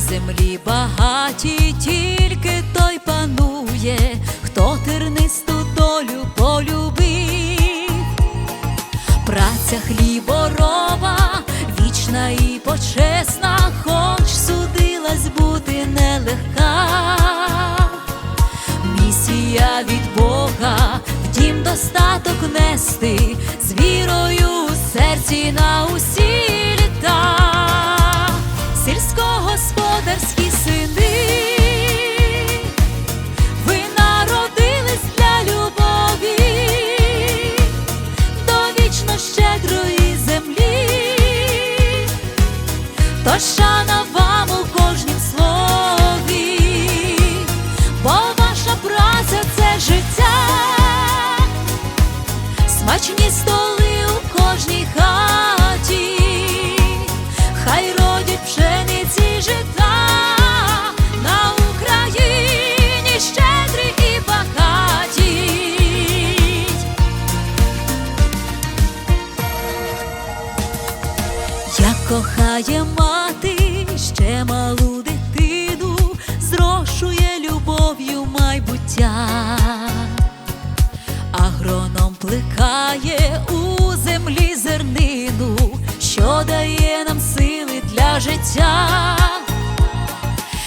землі багаті, тільки той панує, хто тернисту долю полюбив. Праця хліборова, вічна і почесна, хоч судилась бути нелегка. Місія від Бога, в дім достаток столи у кожній хаті, хай родять пшениці жита на Україні щедрі і багаті. Як кохає мати ще малу життя,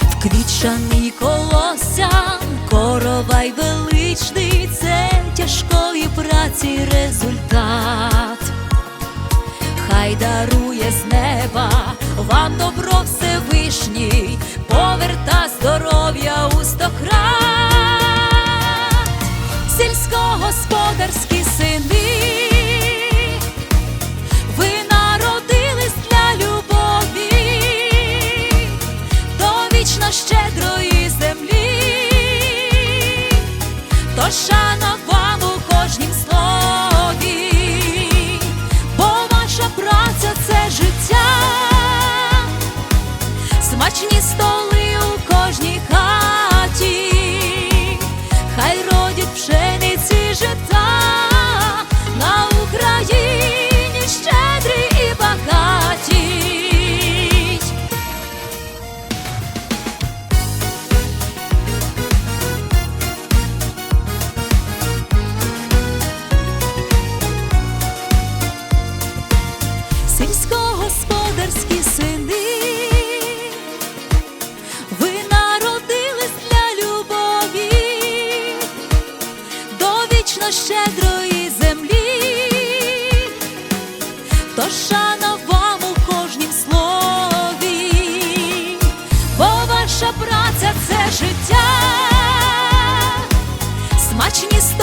вквітчаний колоссям, коровай величний, це тяжкої праці результат. Хай дарує з неба вам добро Всевишній, поверта здоров'я у стократ, сільськогосподарські сини, то щедрої землі, то шана вам у кожнім слові, бо ваша праця це життя, смачні столи.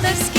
the skin.